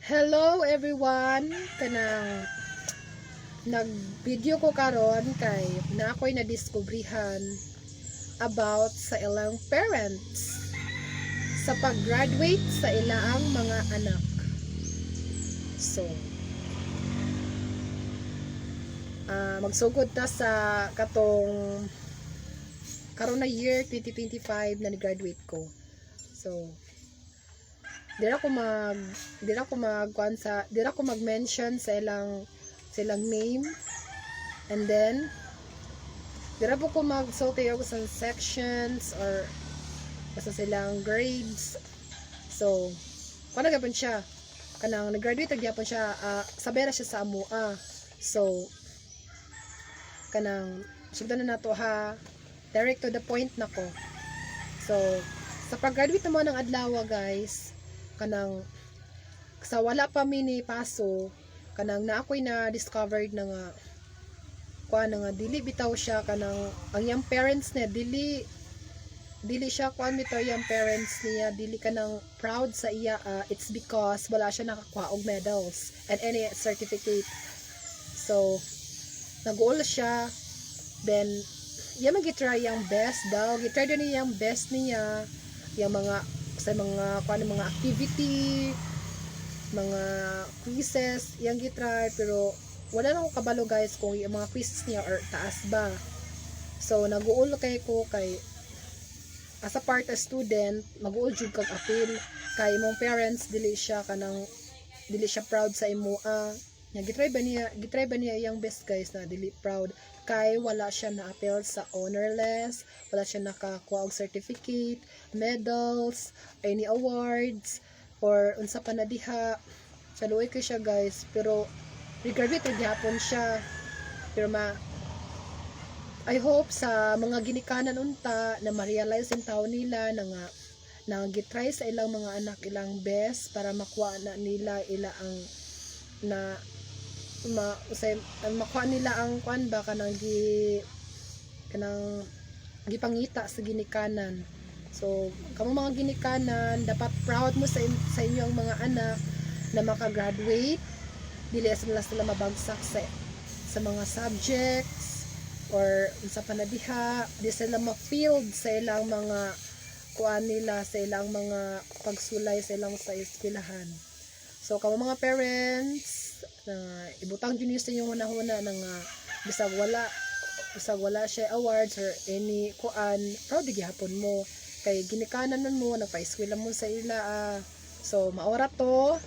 Hello everyone! Kanang nag-video ko karon kay na ako'y nadiskubrihan about sa ilang parents sa pag-graduate sa ilaang mga anak. So, ah magsugod ta sa katong karon na year 2025 na ni-graduate ko. So, dira ko mag dira ko mag kuan sa dira ko mag-mention sa ilang sa ilang name. And then dira po ko magsulti ako sa sections or basta silang grades. So kuan na gyapon siya. Kanang nag-graduate na gyapon siya uh, sabera siya sa amua so kanang sugdan na nato ha direct to the point na ko. So sa pag-graduate naman ng adlaw guys kanang sa wala pa mi ni paso kanang na ako'y na discovered na nga kuha na nga dili bitaw siya kanang ang yung parents niya dili dili siya kuan bitaw yung parents niya dili ka nang proud sa iya ah, it's because wala siya nakakuha og medals and any certificate. So nag-goal siya then iya mag-try yung best daw gitry din niya yung best niya yung mga sa mga kuan mga activity mga quizzes yang gitry pero wala na ko kabalo guys kung yung mga quizzes niya or taas ba. So nag-uul kay ko kay as a part a student mag-uul jud kag appeal. Kay imong parents dili siya kanang dili siya proud sa imo ah nga gitry ba niya gitry ba niya yung best guys na dili proud? Kay wala siya na appeal sa honorless wala siya nakakuha og certificate medals any awards or unsa pa na diha. Saluoy ko siya guys. Pero ito gihapon siya. Pero ma I hope sa mga ginikanan unta na ma-realize yung tao nila na nga na gitry sa ilang mga anak ilang best para makuha na nila ila ang na ma usay makuha nila ang kwan ba kanang gi kanang gipangita sa ginikanan. So kamo mga ginikanan dapat proud mo sa, sa inyong mga anak na makagraduate. Dili sila sila mabagsak sa sa mga subjects or sa panadiha di sila ma-field sa ilang mga kuan nila sa ilang mga pagsulay sa ilang sa eskwelahan so kamo mga parents na ibutang niyo sa inyong hunahuna na nga bisag wala bisag wala siya awards or any kuan proud gihapon mo. Kay ginikanan nun mo nagpa-eskwela mo sa ila ah. so maora to.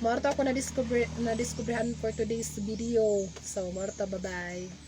Maora to ako na discover na discoveryhan for today's video. So maora to bye bye